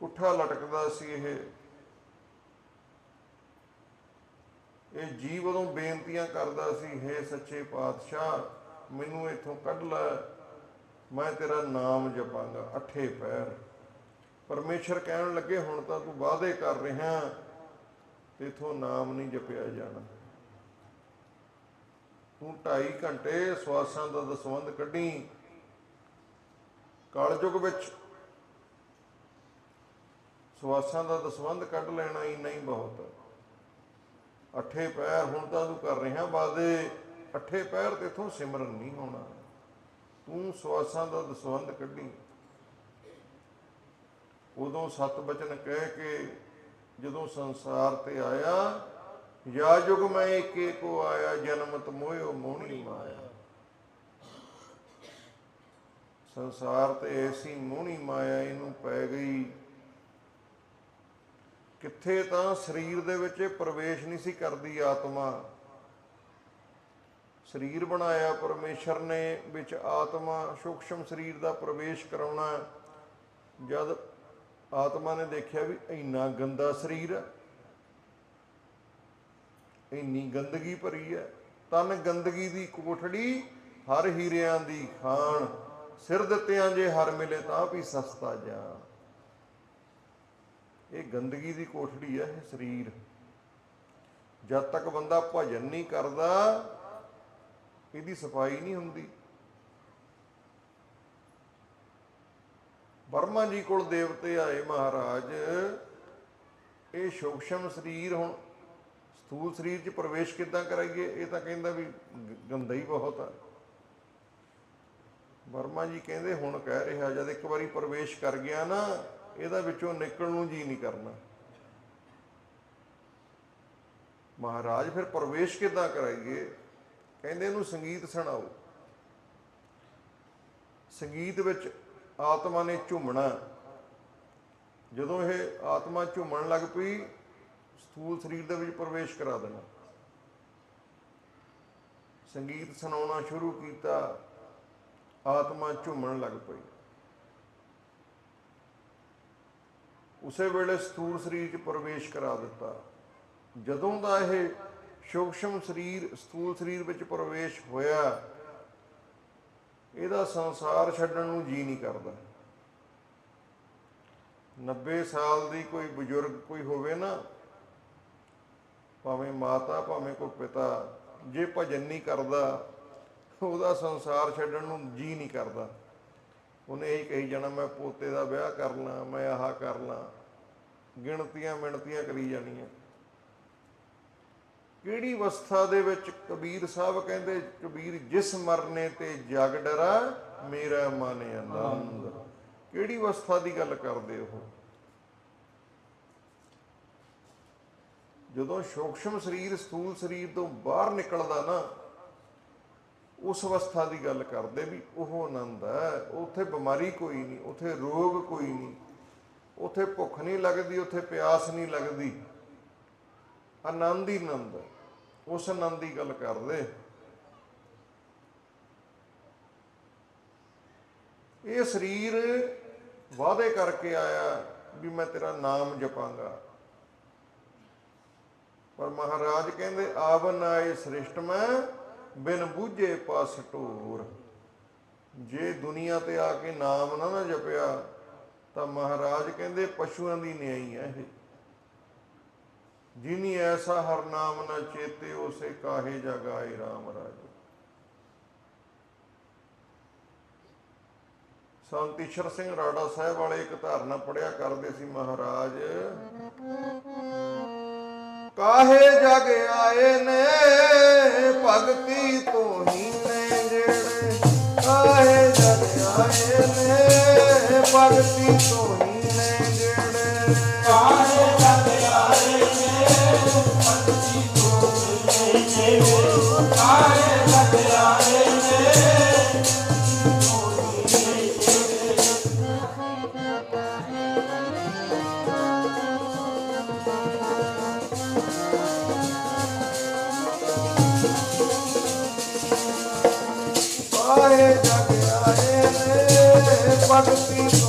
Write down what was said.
ਪੁੱਠਾ ਲਟਕਦਾ ਸੀ ਇਹ। ਇਹ ਜੀਵ ਉਦੋਂ ਬੇਨਤੀਆਂ ਕਰਦਾ ਸੀ हे ਸੱਚੇ ਪਾਤਸ਼ਾਹ, ਮੈਨੂੰ ਇੱਥੋਂ ਕੱਢ ਲੈ, ਮੈਂ ਤੇਰਾ ਨਾਮ ਜਪਾਂਗਾ, ਅਠੇ ਪੈਰ। ਪਰਮੇਸ਼ਰ ਕਹਿਣ ਲੱਗੇ, ਹੁਣ ਤਾਂ ਤੂੰ ਵਾਅਦੇ ਕਰ ਰਿਹਾ ਤੇ ਨਾਮ ਨਹੀਂ ਜਪਿਆ ਜਾਣਾ। ਤੂੰ 2.5 ਘੰਟੇ ਸਵਾਸਾਂ ਦਾ ਦਸਵੰਦ ਕੱਢੀ। ਕਲਯੁਗ ਵਿੱਚ ਸਵਾਸਾਂ ਦਾ ਦਸਵੰਧ ਕੱਢ ਲੈਣਾ ਇੰਨਾ ਨਹੀਂ ਬਹੁਤ। ਅੱਠੇ ਪੈਰ ਹੁਣ ਤਾਂ ਤੂੰ ਕਰ ਰਿਹਾ ਵਾਦੇ, ਅੱਠੇ ਪੈਰ ਤੇ ਇਥੋਂ ਸਿਮਰਨ ਨਹੀਂ ਹੋਣਾ। ਤੂੰ ਸਵਾਸਾਂ ਦਾ ਦਸਵੰਧ ਕੱਢੀ। ਉਦੋਂ ਸਤ ਬਚਨ ਕਹਿ ਕੇ ਜਦੋਂ ਸੰਸਾਰ ਤੇ ਆਇਆ, ਯਾ ਜੁਗ ਮੈਂ ਏਕੇ ਕੋ ਆਇਆ ਜਨਮਤ ਮੋਹਿਓ ਮੋਹਣੀ ਮਾਇਆ। ਸੰਸਾਰ ਤੇ ਐਸੀ ਮੋਹਣੀ ਮਾਇਆ ਇਹਨੂੰ ਪੈ ਗਈ ਕਿੱਥੇ ਤਾਂ ਸਰੀਰ ਦੇ ਵਿੱਚ ਇਹ ਪ੍ਰਵੇਸ਼ ਨਹੀਂ ਸੀ ਕਰਦੀ ਆਤਮਾ। ਸਰੀਰ ਬਣਾਇਆ ਪਰਮੇਸ਼ਰ ਨੇ, ਵਿੱਚ ਆਤਮਾ ਸੂਖਸ਼ਮ ਸਰੀਰ ਦਾ ਪ੍ਰਵੇਸ਼ ਕਰਾਉਣਾ। ਜਦ ਆਤਮਾ ਨੇ ਦੇਖਿਆ ਵੀ ਇੰਨਾ ਗੰਦਾ ਸਰੀਰ ਹੈ, ਇੰਨੀ ਗੰਦਗੀ ਭਰੀ ਹੈ, ਤਨ ਗੰਦਗੀ ਦੀ ਕੋਠੜੀ ਹਰ ਹੀਰਿਆਂ ਦੀ ਖਾਣ, ਸਿਰ ਦਿੱਤਿਆਂ ਜੇ ਹਰ ਮਿਲੇ ਤਾਂ ਵੀ ਸਸਤਾ ਜਾ ਇਹ ਗੰਦਗੀ ਦੀ ਕੋਠੜੀ ਹੈ, ਇਹ ਸਰੀਰ। ਜਦ ਤੱਕ ਬੰਦਾ ਭਜਨ ਨਹੀਂ ਕਰਦਾ, ਇਹਦੀ ਸਫ਼ਾਈ ਨਹੀਂ ਹੁੰਦੀ। ਬਰਮਾ ਜੀ ਕੋਲ ਦੇਵਤੇ ਆਏ ਮਹਾਰਾਜ, ਇਹ ਸੂਖਸ਼ਮ ਸਰੀਰ ਹੁਣ, ਸਥੂਲ ਸਰੀਰ 'ਚ ਪ੍ਰਵੇਸ਼ ਕਿੱਦਾਂ ਕਰਾਈਏ? ਇਹ ਤਾਂ ਕਹਿੰਦਾ ਵੀ ਗ- ਗੰਦਾ ਹੀ ਬਹੁਤ ਆ। ਵਰਮਾ ਜੀ ਕਹਿੰਦੇ, ਹੁਣ ਕਹਿ ਰਿਹਾ, ਜਦ ਇੱਕ ਵਾਰੀ ਪ੍ਰਵੇਸ਼ ਕਰ ਗਿਆ ਨਾ ਇਹਦਾ ਵਿੱਚੋਂ ਨਿਕਲਣ ਨੂੰ ਜੀ ਨਹੀਂ ਕਰਨਾ। ਮਹਾਰਾਜ ਫਿਰ ਪ੍ਰਵੇਸ਼ ਕਿੱਦਾਂ ਕਰਾਈਏ? ਕਹਿੰਦੇ ਇਹਨੂੰ ਸੰਗੀਤ ਸੁਣਾਓ। ਸੰਗੀਤ ਵਿੱਚ ਆਤਮਾ ਨੇ ਝੂਮਣਾ। ਜਦੋਂ ਇਹ ਆਤਮਾ ਝੁੰਮਣ ਲੱਗ ਪਈ, ਸਥੂਲ ਸਰੀਰ ਦੇ ਵਿੱਚ ਪ੍ਰਵੇਸ਼ ਕਰਾ ਦੇਣਾ। ਸੰਗੀਤ ਸੁਣਾਉਣਾ ਸ਼ੁਰੂ ਕੀਤਾ, ਆਤਮਾ ਝੂਮਣ ਲੱਗ ਪਈ। ਉਸੇ ਵੇਲੇ ਸਥੂਲ ਸਰੀਰ 'ਚ ਪ੍ਰਵੇਸ਼ ਕਰਾ ਦਿੱਤਾ। ਜਦੋਂ ਦਾ ਇਹ ਸੂਖਸ਼ਮ ਸਰੀਰ, ਸਥੂਲ ਸਰੀਰ ਵਿੱਚ ਪ੍ਰਵੇਸ਼ ਹੋਇਆ, ਇਹਦਾ ਸੰਸਾਰ ਛੱਡਣ ਨੂੰ ਜੀ ਨਹੀਂ ਕਰਦਾ। 90 ਸਾਲ ਦੀ ਕੋਈ ਬਜ਼ੁਰਗ ਕੋਈ ਹੋਵੇ ਨਾ, ਭਾਵੇਂ ਮਾਤਾ, ਭਾਵੇਂ ਕੋਈ ਪਿਤਾ, ਜੇ ਭਜਨ ਨਹੀਂ ਕਰਦਾ, ਉਹਦਾ ਸੰਸਾਰ ਛੱਡਣ ਨੂੰ ਜੀ ਨਹੀਂ ਕਰਦਾ। ਉਹਨੇ ਇਹ ਕਹੀ ਜਾਣਾ, ਮੈਂ ਪੋਤੇ ਦਾ ਵਿਆਹ ਕਰ ਲਾਂ, ਮੈਂ ਆਹ ਕਰ ਲਾਂ। ਗਿਣਤੀਆਂ ਮਿਣਤੀਆਂ ਕਰੀ ਜਾਣੀਆਂ। ਕਿਹੜੀ ਅਵਸਥਾ ਦੇ ਵਿੱਚ ਕਬੀਰ ਸਾਹਿਬ ਕਹਿੰਦੇ, ਕਬੀਰ ਜਿਸ ਮਰਨੇ ਤੇ ਜਗ ਡਰਾ, ਮੇਰਾ ਮਨ ਆਨੰਦ। ਕਿਹੜੀ ਅਵਸਥਾ ਦੀ ਗੱਲ ਕਰਦੇ ਉਹ? ਜਦੋਂ ਸੂਖਸ਼ਮ ਸਰੀਰ ਸਥੂਲ ਸਰੀਰ ਤੋਂ ਬਾਹਰ ਨਿਕਲਦਾ ਨਾ, ਉਸ ਅਵਸਥਾ ਦੀ ਗੱਲ ਕਰਦੇ ਵੀ ਉਹ ਆਨੰਦ ਹੈ, ਉੱਥੇ ਬਿਮਾਰੀ ਕੋਈ ਨਹੀਂ, ਉੱਥੇ ਰੋਗ ਕੋਈ ਨਹੀਂ। ਉੱਥੇ ਭੁੱਖ ਨਹੀਂ ਲੱਗਦੀ, ਉੱਥੇ ਪਿਆਸ ਨਹੀਂ ਲੱਗਦੀ। ਆਨੰਦ ਹੀ ਆਨੰਦ ਹੈ। ਉਸ ਆਨੰਦ ਦੀ ਗੱਲ ਕਰਦੇ। ਇਹ ਸਰੀਰ ਵਾਅਦੇ ਕਰਕੇ ਆਇਆ ਵੀ ਮੈਂ ਤੇਰਾ ਨਾਮ ਜਪਾਂਗਾ। ਪਰ ਮਹਾਰਾਜ ਕਹਿੰਦੇ ਆਵਨ ਆਏ ਸ੍ਰਿਸ਼ਟ ਮੈਂ ਬਿਨ ਬੂਝੇ ਪਾਸ ਢੋਰ। ਜੇ ਦੁਨੀਆ ਤੇ ਆ ਕੇ ਨਾਮ ਨਾ ਨਾ ਜਪਿਆ ਤਾਂ ਮਹਾਰਾਜ ਕਹਿੰਦੇ ਪਸ਼ੂਆਂ ਦੀ ਨਿਆਈ ਹੈ ਇਹ। ਜਿਨੀ ਐਸਾ ਹਰ ਨਾਮ ਨਾ ਚੇਤੇ, ਉਸੇ ਕਾਹੇ ਜਗਾਏ RAM ਰਾਜ। ਸੰਤ ਈਸ਼ਰ ਸਿੰਘ ਰਾੜਾ ਸਾਹਿਬ ਵਾਲੇ ਇੱਕ ਧਾਰਨਾ ਪੜਿਆ ਕਰਦੇ ਸੀ ਮਹਾਰਾਜ। ਕਾਹੇ ਜਗ ਆਏ ਨੇ, ਭਗਤੀ ਤੋਂ ਭਗਤੀ ਤੋਂ ਹੀ ਨੇ ਜਿਹੜੇ ਕਾਹੇ ਜਗ ਆਏ ਨੇ ਭਗਤੀ ਤੋਂ ਮਿਲੇ ਨੇ ਕਾਹੇ ਜਗ ਆਏ ਨੇ ਕਾਹੇ ਜਗ ਆਏ ਨੇ ਭਗਤੀ